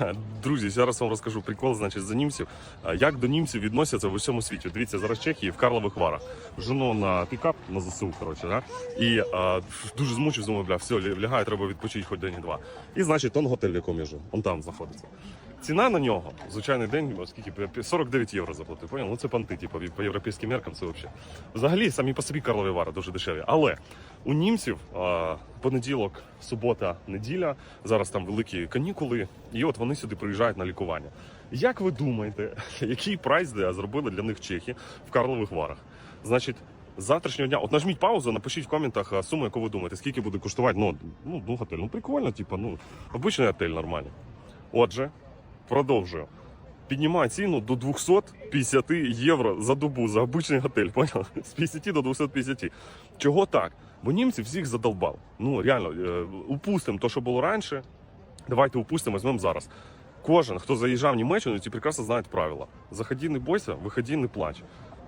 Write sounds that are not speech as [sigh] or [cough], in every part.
[laughs] Друзі, зараз вам розкажу прикол, значить, за німців. Як до німців відносяться в усьому світі? Дивіться, зараз Чехії в Карлових Варах. Жену на пікап на ЗСУ, коротше, да? і а, дуже змучив, думаю, бля, все, лягаю, треба відпочити хоч день-два. І значить, он готель, в якому я живу, он там знаходиться. Ціна на нього, звичайний день, о, скільки 49 євро заплатив. Поняв? Ну це панти, типу, по європейським меркам це взагалі. Взагалі, самі по собі Карлові Вари дуже дешеві. Але у німців а, понеділок, субота, неділя, зараз там великі канікули, і от вони сюди приїжджають на лікування. Як ви думаєте, [laughs] який прайс де зробили для них чехи в Карлових Варах? Значить, завтрашнього дня, от нажміть паузу, напишіть в коментах суму, яку ви думаєте, скільки буде коштувати. Ну, ну, ну готель. Ну прикольно, типу, ну, обичний готель нормальний. Отже, продовжую. Піднімає ціну до 250 євро за добу за обичний готель, [laughs] понял? З 50 до 250. Чого так? Бо німці всіх задолбав. Ну реально, е, упустимо те, що було раніше. Давайте упустимо, візьмемо зараз. Кожен, хто заїжджав в Німеччину, ті прекрасно знають правила. Заходи, не бойся, виходи, не плач.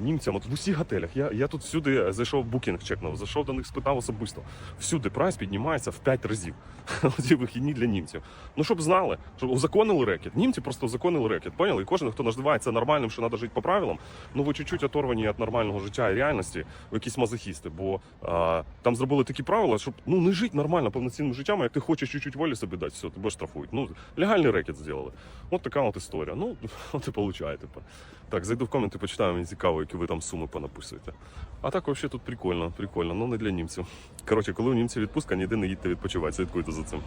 німцям. От в усіх готелях. Я, я тут всюди зайшов букінг, чекнув, зайшов до них, спитав особисто. Всюди прайс піднімається в 5 разів. [laughs] Оці вихідні для німців. Ну щоб знали, щоб узаконили рекет. Німці просто узаконили рекет. Поняли? І кожен, хто називається нормальним, що треба жити по правилам, ну ви чуть-чуть оторвані від нормального життя і реальності, ви якісь мазохісти. Бо а, там зробили такі правила, щоб ну не жити нормально повноцінним життям, а як ти хочеш чуть-чуть волі собі дати, все, тебе штрафують. Ну легальний рекет зробили. От така от історія. Ну, [laughs] от і получає тепер. Так, зайду в коменти, почитаю, мені цікаво, які ви там суми понаписуєте. А так взагалі тут прикольно, прикольно, але не для німців. Коротше, коли у німців відпустка, ніде не їдьте відпочивати, слідкуйте за цим.